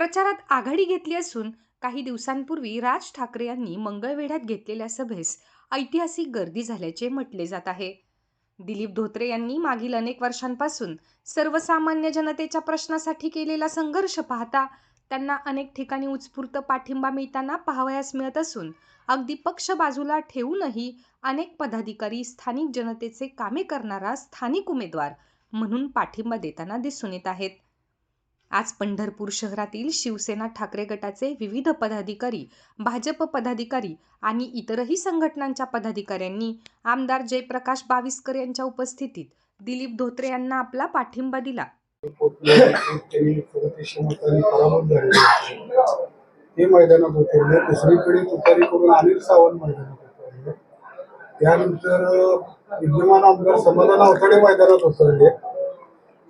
प्रचारात आघाडी घेतली असून काही दिवसांपूर्वी राज ठाकरे यांनी मंगळवेढ्यात घेतलेल्या सभेस ऐतिहासिक गर्दी झाल्याचे म्हटले जात आहे. दिलीप धोत्रे यांनी मागील अनेक वर्षांपासून सर्वसामान्य जनतेच्या प्रश्नासाठी केलेला संघर्ष पाहता त्यांना अनेक ठिकाणी उत्स्फूर्त पाठिंबा मिळताना पाहावयास मिळत असून अगदी पक्ष बाजूला ठेवूनही अनेक पदाधिकारी स्थानिक जनतेचे कामे करणारा स्थानिक उमेदवार म्हणून पाठिंबा देताना दिसून येत आहेत. आज पंढरपूर शहरातील शिवसेना ठाकरे गटाचे विविध पदाधिकारी भाजप पदाधिकारी आणि इतरही संघटनांच्या पदाधिकाऱ्यांनी आमदार जयप्रकाश बाविस्कर यांच्या उपस्थितीत दिलीप धोत्रे यांना आपला पाठिंबा दिला. त्यांनी ते मैदानात उतरले दुसरीकडे तुतारी करून अनिल सावंत मैदानात उतरले त्यानंतर विद्यमान आमदार समाधान अवतडे मैदानात उतरले.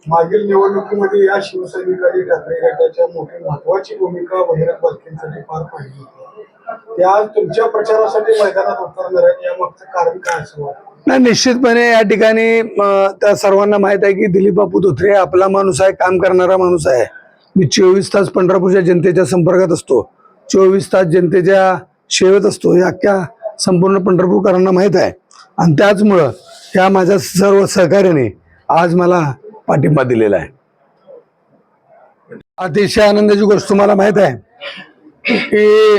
मागील निवडणुकीमध्ये या शिवसैनिकांनी ठाकरे गटाच्या मोठी महत्वाची भूमिका बहिरत बालकींसाठी पार पाडली होती. तुमच्या प्रचारासाठी मैदानात उतरणार आहेत कारण काय असं नाही निश्चितपणे या ठिकाणी त्या सर्वांना माहीत आहे की दिलीप बापू धोत्रे आपला माणूस आहे काम करणारा माणूस आहे. मी चोवीस तास पंढरपूरच्या जनतेच्या संपर्कात असतो. चोवीस तास जनतेच्या सेवेत असतो. हे अख्ख्या संपूर्ण पंढरपूरकरांना माहीत आहे. आणि त्याचमुळं त्या माझ्या सर्व सहकार्याने आज मला पाठिंबा दिलेला आहे. अतिशय आनंदाची गोष्ट तुम्हाला माहीत आहे की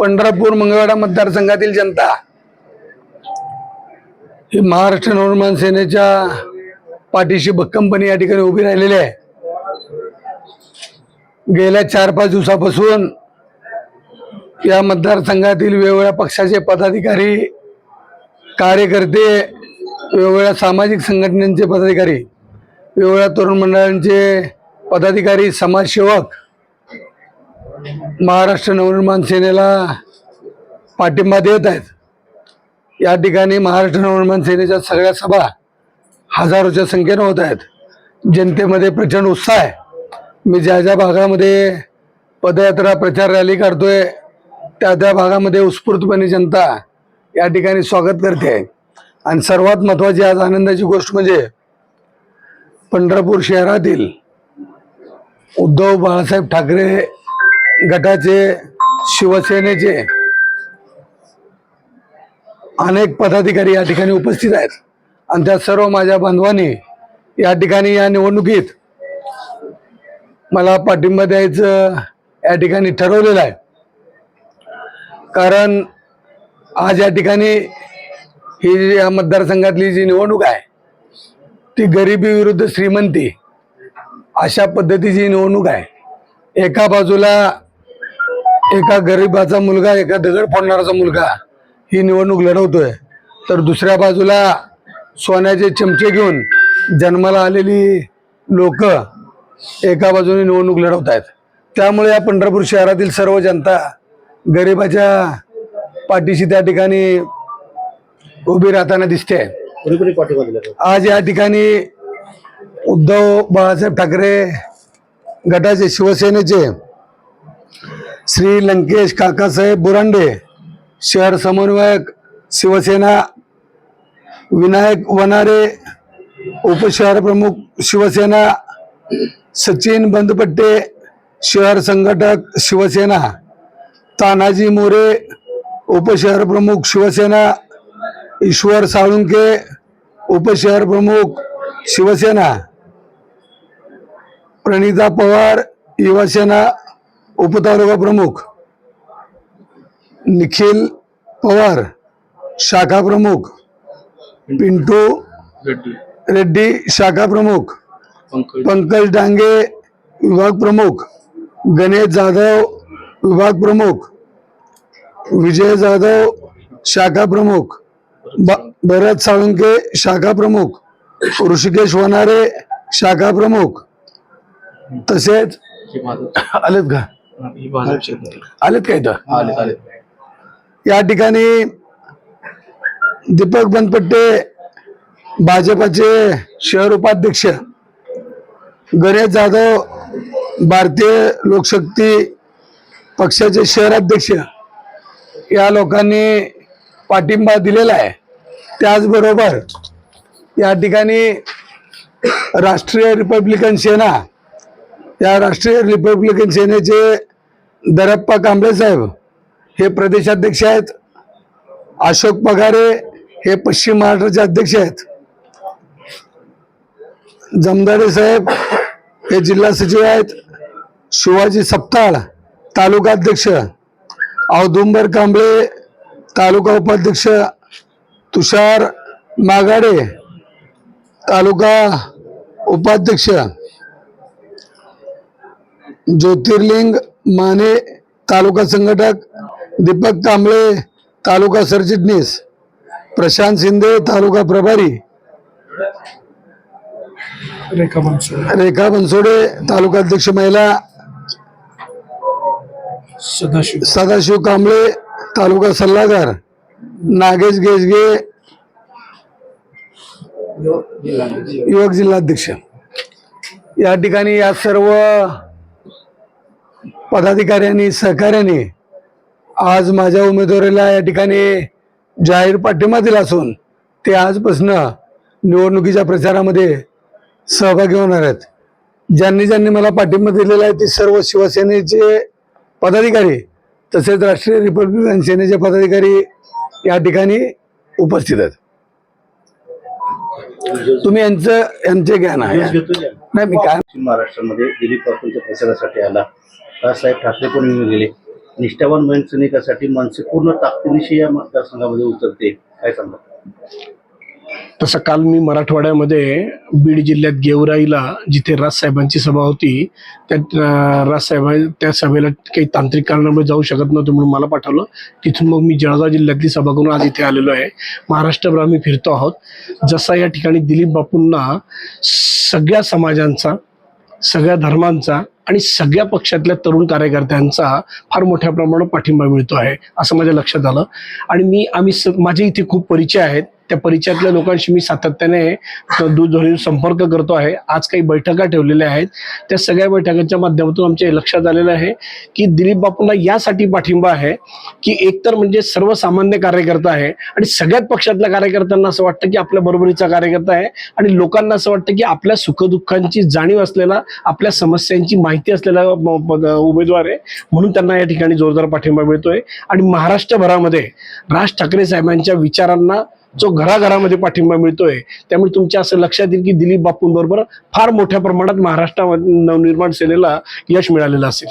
पंढरपूर मंगळवाडा मतदारसंघातील जनता ही महाराष्ट्र नवनिर्माण सेनेच्या पाठीशी भक्कमपणे या ठिकाणी उभी राहिलेली आहे. गेल्या चार पाच दिवसापासून या मतदारसंघातील वेगवेगळ्या पक्षाचे पदाधिकारी कार्यकर्ते वेगवेगळ्या सामाजिक संघटनांचे पदाधिकारी वेगवेगळ्या तरुण मंडळांचे पदाधिकारी समाजसेवक महाराष्ट्र नवनिर्माण सेनेला पाठिंबा देत आहेत. या ठिकाणी महाराष्ट्र नवनिर्माण सेनेच्या सगळ्या सभा हजारोच्या संख्येनं होत आहेत. जनतेमध्ये प्रचंड उत्साह आहे. मी ज्या ज्या भागामध्ये पदयात्रा प्रचार रॅली काढतोय त्या त्या भागामध्ये उत्स्फूर्तपणे जनता या ठिकाणी स्वागत करते. आहे आणि सर्वात महत्त्वाची आज आनंदाची गोष्ट म्हणजे पंढरपूर शहरातील उद्धव बाळासाहेब ठाकरे गटाचे शिवसेनेचे अनेक पदाधिकारी या ठिकाणी उपस्थित आहेत. आणि त्या सर्व माझ्या बांधवांनी या ठिकाणी या निवडणुकीत मला पाठिंबा द्यायचं या ठिकाणी ठरवलेलं आहे. कारण आज या ठिकाणी ही जी या मतदारसंघातली जी निवडणूक आहे ती गरिबी विरुद्ध श्रीमंती अशा पद्धतीची निवडणूक आहे. एका बाजूला एका गरीबाचा मुलगा एका दगड फोडणाराचा मुलगा ही निवडणूक लढवतोय. तर दुसऱ्या बाजूला सोन्याचे चमचे घेऊन जन्माला आलेली लोक एका बाजूने निवडणूक लढवत आहेत त्यामुळे या पंढरपूर शहरातील सर्व जनता गरिबाच्या पाठीशी त्या ठिकाणी उभी राहताना दिसते आज या ठिकाणी उद्धव बाळासाहेब ठाकरे गटाचे शिवसेनेचे श्री लंकेश काकासाहेब बुरांडे शहर समन्वयक शिवसेना विनायक वनारे उपशहर प्रमुख शिवसेना सचिन बंदपट्टे शहर संघटक शिवसेना तानाजी मोरे उपशहर प्रमुख शिवसेना ईश्वर साळुंके उपशहर प्रमुख शिवसेना. प्रणिता पवार युवासेना उपतालुका प्रमुख. निखिल पवार शाखा प्रमुख. पिंटू रेड्डी. शाखा प्रमुख. पंकज डांगे विभाग प्रमुख. गणेश जाधव विभाग प्रमुख. विजय जाधव शाखा प्रमुख. भरत साळुंके शाखा प्रमुख ऋषिकेश वनारे शाखा प्रमुख तसेच आलेत का? आलेत का इथं? या ठिकाणी दीपक बनपट्टे भाजपाचे शहर उपाध्यक्ष गणेश जाधव भारतीय लोकशक्ती पक्षाचे शहराध्यक्ष या लोकांनी पाठिंबा दिलेला आहे. त्याचबरोबर या ठिकाणी राष्ट्रीय रिपब्लिकन सेना या राष्ट्रीय रिपब्लिकन सेनेचे दरप्पा कांबळे साहेब हे प्रदेशाध्यक्ष आहेत. अशोक पगारे हे पश्चिम महाराष्ट्राचे अध्यक्ष आहेत. जमदारे साहेब हे जिल्हा सचिव आहेत. शिवाजी सप्ताळ तालुका अध्यक्ष. औदुंबर कांबळे तालुका उपाध्यक्ष. तुषार मागाडे तालुका उपाध्यक्ष ज्योतिर्लिंग माने तालुका संघटक दीपक कांबळे तालुका सरचिटणीस प्रशांत शिंदे तालुका प्रभारी रेखा बनसोडे. रेखा बनसोडे तालुका अध्यक्ष महिला सदाशिव. सदाशिव कांबळे तालुका सल्लागार नागेश गेजगे युवक जिल्हाध्यक्ष. या ठिकाणी या सर्व पदाधिकाऱ्यांनी सहकार्याने आज माझ्या उमेदवारीला या ठिकाणी जाहीर पाठिंबा दिला असून ते आजपासून निवडणुकीच्या प्रचारामध्ये सहभागी होणार आहेत. ज्यांनी ज्यांनी मला पाठिंबा दिलेला आहे ते सर्व शिवसेनेचे पदाधिकारी तसेच राष्ट्रीय रिपब्लिकन सेनेचे पदाधिकारी या ठिकाणी उपस्थित आहेत. तुम्ही यांचं यांचे ज्ञान आहे. नाही मी काय पश्चिम महाराष्ट्रामध्ये दिलीप बापूंच्या प्रचारासाठी आला. राजसाहेब ठाकरे पण गेले. निष्ठावान मनसैनिकासाठी मनसे पूर्ण ताकदीनिशी या मतदारसंघामध्ये उतरते. काय सांगा तसं काल मी मराठवाड्यामध्ये बीड जिल्ह्यात गेवराईला जिथे राजसाहेबांची सभा होती त्या राजसाहेबां त्या सभेला काही तांत्रिक कारणामुळे जाऊ शकत नव्हतं म्हणून मला पाठवलं. तिथून मग मी जळगाव जिल्ह्यातली सभा करून आज इथे आलेलो आहे. महाराष्ट्रभर आम्ही फिरतो आहोत. जसा या ठिकाणी दिलीप बापूंना सगळ्या समाजांचा सगळ्या धर्मांचा आणि सगळ्या पक्षातल्या तरुण कार्यकर्त्यांचा फार मोठ्या प्रमाणात पाठिंबा मिळतो आहे असं माझ्या लक्षात आलं. आणि मी आम्ही स माझे इथे खूप परिचय आहेत. त्या परिचयातल्या लोकांशी मी सातत्याने दूरध्वनीवर संपर्क करतो आहे. आज काही बैठका ठेवलेल्या आहेत. त्या सगळ्या बैठकांच्या माध्यमातून आमच्या लक्षात आलेलं आहे की दिलीप बापूंना यासाठी पाठिंबा आहे की एकतर म्हणजे सर्वसामान्य कार्यकर्ता आहे आणि सगळ्यात पक्षातल्या कार्यकर्त्यांना असं वाटतं की आपल्या बरोबरीचा कार्यकर्ता आहे आणि लोकांना असं वाटतं की आपल्या सुखदुःखांची जाणीव असलेला आपल्या समस्यांची माहिती असलेला उमेदवार आहे. म्हणून त्यांना या ठिकाणी जोरदार पाठिंबा मिळतोय. आणि महाराष्ट्रभरामध्ये राज ठाकरे साहेबांच्या विचारांना जो घराघरामध्ये पाठिंबा मिळतोय त्यामुळे तुमच्या असं लक्षात येईल की दिलीप बापूंबरोबर फार मोठ्या प्रमाणात महाराष्ट्रामध्ये नवनिर्माण सेनेला यश मिळालेलं असेल.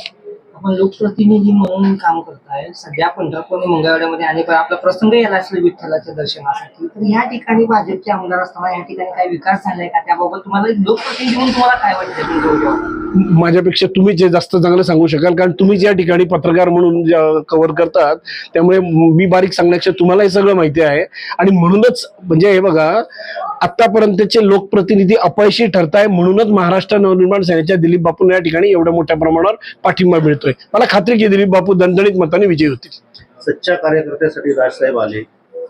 आपण लोकप्रतिनिधी म्हणून काम करताय. सध्या पंढरपूर आणि मंगळवाड्यामध्ये अनेक वेळा आपला प्रसंग याला असेल विठ्ठलाच्या दर्शनासाठी. तर या ठिकाणी भाजपचे आमदार असताना या ठिकाणी काही विकास झालाय का? त्याबाबत तुम्हाला एक लोकप्रतिनिधी म्हणून तुम्हाला काय वाटतं माझ्यापेक्षा तुम्ही जे जास्त चांगलं सांगू शकाल कारण तुम्ही ज्या ठिकाणी पत्रकार म्हणून कव्हर करतात त्यामुळे मी बारीक सांगण्यापेक्षा तुम्हाला हे सगळं माहिती आहे. आणि म्हणूनच म्हणजे हे बघा आतापर्यंतचे लोकप्रतिनिधी अपयशी ठरताय म्हणूनच महाराष्ट्र नवनिर्माण सेनेच्या दिलीप बापूंना या ठिकाणी एवढ्या मोठ्या प्रमाणावर पाठिंबा मिळतोय. मला खात्री की दिलीप बापू दणदणीत मताने विजयी होतील. सच्च्या कार्यकर्त्यासाठी राजसाहेब आले.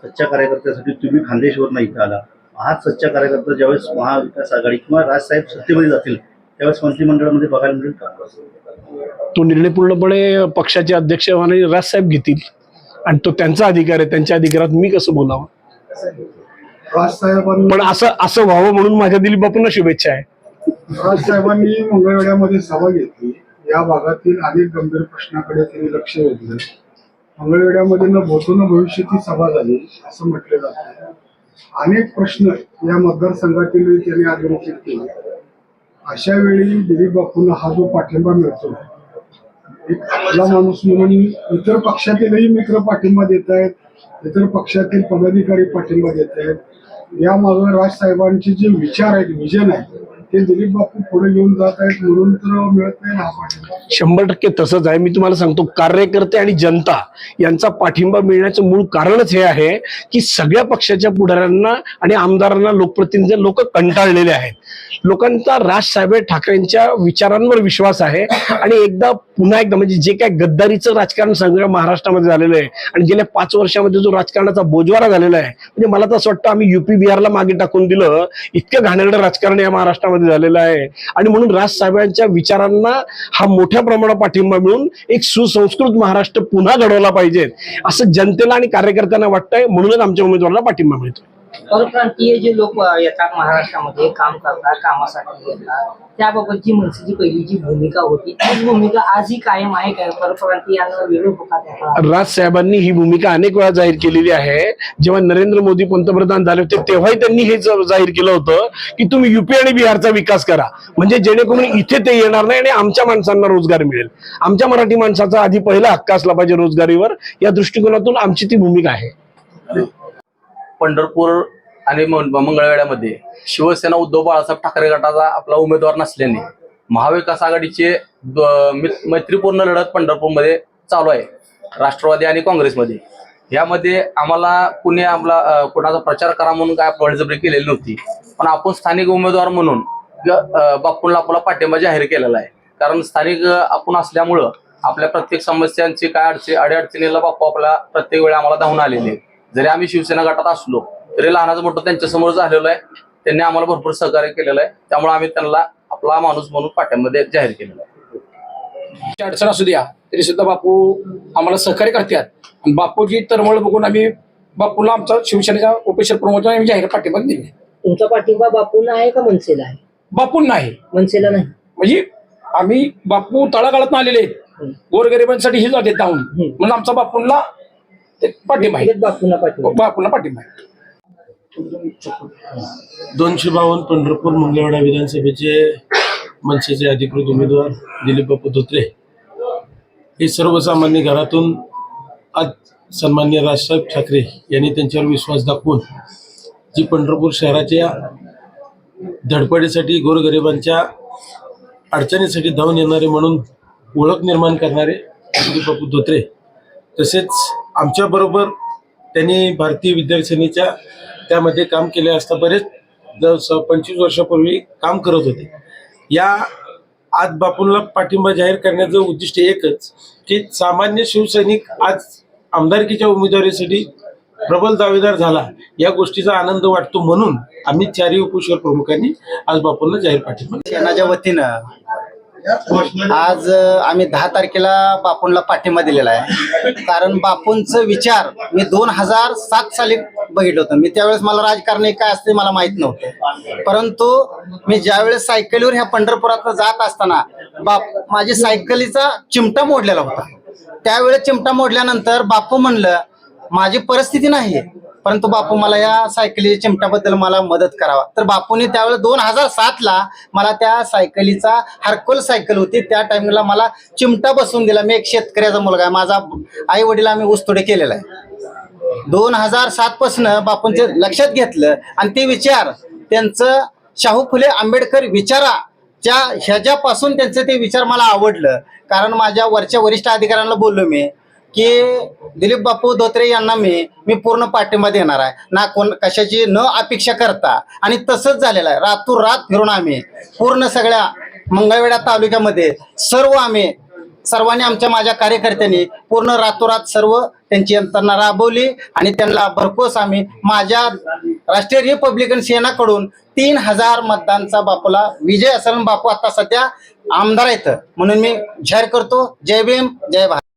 सच्च्या कार्यकर्त्यासाठी तुम्ही खानदेशवरनं इथं आला. हाच सच्चा कार्यकर्ता ज्यावेळेस महाविकास आघाडी किंवा राजसाहेब सत्तेमध्ये जातील त्यावेळेस मंत्रिमंडळामध्ये बघायला मिळेल का? तो निर्णय पूर्णपणे पक्षाचे अध्यक्ष राजसाहेब घेतील. आणि तो त्यांचा अधिकार आहे त्यांच्या अधिकारात मी कसं बोलावं? पण असं असं व्हावं म्हणून माझ्या दिलीप बापूंना शुभेच्छा आहे. राजसाहेबांनी मंगळवेढ्यामध्ये सभा घेतली. या भागातील अनेक गंभीर प्रश्नाकडे त्यांनी लक्ष वेधलं. मंगळवेढ्यामध्ये न भूतो न भविष्याची सभा झाली असं म्हटलं जातं. अनेक प्रश्न या मतदारसंघातील त्यांनी अधोरेखित केले. अशा वेळी दिलीप बापूंना हा जो पाठिंबा मिळतो एक आपला माणूस म्हणून इतर पक्षातीलही मित्र पाठिंबा देत आहेत इतर पक्षातील पदाधिकारी पाठिंबा देत आहेत. यामागं राजसाहेबांचे जे विचार आहेत विजन आहे ते दिलीप बापू पुढे घेऊन जात आहेत म्हणून तर मिळत नाही हा पाठिंबा. शंभर टक्के तसंच आहे. मी तुम्हाला सांगतो कार्यकर्ते आणि जनता यांचा पाठिंबा मिळण्याचं मूळ कारणच हे आहे की सगळ्या पक्षाच्या पुढाऱ्यांना आणि आमदारांना लोकप्रतिनिधी लोक कंटाळलेले आहेत. लोकांचा राजसाहेब ठाकरेंच्या विचारांवर विश्वास आहे. आणि एकदा पुन्हा एकदा म्हणजे जे काय गद्दारीचं राजकारण सगळं महाराष्ट्रामध्ये झालेलं आहे आणि गेल्या पाच वर्षामध्ये जो राजकारणाचा बोजवारा झालेला आहे म्हणजे मला तर असं वाटतं आम्ही युपी बिहारला मागे टाकून दिलं इतकं घाणेरडं राजकारण या महाराष्ट्रामध्ये झालेलं आहे. आणि म्हणून राजसाहेबांच्या विचारांना हा मोठ्या प्रमाणात पाठिंबा मिळून एक सुसंस्कृत महाराष्ट्र पुन्हा घडवला पाहिजे. असं जनतेला आणि कार्यकर्त्यांना वाटतंय म्हणूनच आमच्या उमेदवाराला पाठिंबा मिळतो परप्रांतीय जे लोक येतात महाराष्ट्रामध्ये काम करतात कामासाठी येतात त्याबाबतची मनसेची पहिली जी भूमिका होती तीच भूमिका आजही कायम आहे काय परप्रांतीयांना विरोध होता त्याचा? राजसाहेबांनी ही भूमिका अनेक वेळा जाहीर केलेली आहे. जेव्हा नरेंद्र मोदी पंतप्रधान झाले होते तेव्हाही त्यांनी हे जाहीर केलं होतं की तुम्ही युपी आणि बिहारचा विकास करा. म्हणजे जेणेकरून इथे ते येणार नाही आणि आमच्या माणसांना रोजगार मिळेल. आमच्या मराठी माणसाचा आधी पहिला हक्क असला पाहिजे रोजगारीवर. या दृष्टिकोनातून आमची ती भूमिका आहे. पंढरपूर आणि मंग- शिवसेना उद्धव बाळासाहेब ठाकरे गटाचा आपला उमेदवार नसल्याने महाविकास आघाडीचे मैत्रीपूर्ण लढत पंढरपूरमध्ये चालू आहे. राष्ट्रवादी आणि काँग्रेसमध्ये. यामध्ये आम्हाला कुणी आपला कोणाचा कुणाचा प्रचार करा म्हणून काय बळजबरी केलेली नव्हती. पण आपण स्थानिक उमेदवार म्हणून बापूंना आपला पाठिंबा जाहीर केलेला आहे. कारण स्थानिक आपण असल्यामुळं आपल्या प्रत्येक समस्यांची काय अडचणी अडीअडचणीला बापू आपला प्रत्येक वेळी आम्हाला धावून आलेले आहे जरी आम्ही शिवसेना गटात असलो तरी लहानाचं मोठं त्यांच्यासमोर झालेलं आहे. त्यांनी आम्हाला भरपूर सहकार्य केलेलं आहे. त्यामुळे आम्ही त्यांना आपला माणूस म्हणून पाठिंबा दे- जाहीर केलेला आहे. अडचण असू द्या तरी सुद्धा बापू आम्हाला सहकार्य करतात. आणि बापूची तरमळ बघून आम्ही बापूला आमचा शिवसेनेचा ऑफिशियल प्रमोशन आम्ही जाहीर पाठिंबा दिले तुमचा पाठिंबा बापूंना आहे का मनसेला आहे? बापून नाही मनसेला नाही. म्हणजे आम्ही बापू तळागाळात आलेले आहेत. गोरगरिबांसाठी हे जाते धावून म्हणून आमचा बापूंना ते पाठिंबा आहे व्यक्तिगत बापूंना पाठिंबा बापूंना पाठिंबा आहे दोनशे बावन्न पंढरपूर मंगळवेढा विधानसभेचे मनसेचे अधिकृत उमेदवार दिलीप बापू धोत्रे हे सर्वसामान्य घरातून आज सन्मान्य राजसाहेब ठाकरे यांनी त्यांच्यावर विश्वास दाखवून जी पंढरपूर शहराच्या धडपडीसाठी गोरगरिबांच्या अडचणीसाठी धावून येणारे म्हणून ओळख निर्माण करणारे दिलीप बापू धोत्रे तसेच आमच्याबरोबर त्यांनी भारतीय विद्यासेनेच्या त्यामध्ये काम केले असता बरेच स- पंचवीस वर्षापूर्वी काम करत होते. या आज बापूंना पाठिंबा जाहीर करण्याचं उद्दिष्ट एकच की सामान्य शिवसैनिक आज आमदारकीच्या उमेदवारीसाठी प्रबल दावेदार झाला. या गोष्टीचा आनंद वाटतो म्हणून आम्ही चारही उपशहर प्रमुखांनी आज बापूंना जाहीर पाठिंबा सेनाच्या वतीनं आज आम्ही दहा तारखेला बापूंना पाठिंबा दिलेला आहे. कारण बापूंचं विचार मी दोन हजार सात साली बघितलं होतं. मी त्यावेळेस मला राजकारणी काय असते मला माहीत नव्हतं. परंतु मी ज्यावेळेस सायकलीवर ह्या पंढरपुरात जात असताना बाप माझी सायकलीचा चिमटा मोडलेला होता. त्यावेळेस चिमटा मोडल्यानंतर बापू म्हणलं माझी परिस्थिती नाही परंतु बापू मला या सायकली चिमट्याबद्दल मला मदत करावा. तर बापूने त्यावेळेस दोन हजार सातला मला त्या सायकलीचा हरकोल सायकल होती. त्या टाइमला मला चिमटा बसवून दिला. मी एक शेतकऱ्याचा मुलगा आहे. माझा आई वडील आम्ही ऊसतोडे केलेला आहे. दोन हजार सात पासन बापूंचे लक्षात घेतलं आणि ते विचार त्यांचं शाहू फुले आंबेडकर विचाराच्या ह्याच्यापासून त्यांचं ते विचार मला आवडलं. कारण माझ्या वरच्या वरिष्ठ अधिकाऱ्यांना बोललो मी. की दिलीप बापू धोत्रे यांना मी मी पूर्ण पाठिंबा देणार आहे. ना कोण कशाची न अपेक्षा करता. आणि तसंच झालेलं आहे. रातोरात फिरून आम्ही पूर्ण सगळ्या मंगळवेढा तालुक्यामध्ये सर्व आम्ही सर्वांनी आमच्या माझ्या कार्यकर्त्यांनी पूर्ण रातोरात सर्व त्यांची यंत्रणा राबवली आणि त्यांना भरपूर आम्ही माझ्या राष्ट्रीय रिपब्लिकन सेनाकडून तीन हजार मतदानचा बापूला विजय असेल बापू आता सध्या आमदार आहेत. म्हणून मी जाहीर करतो. जय भीम जय भारत.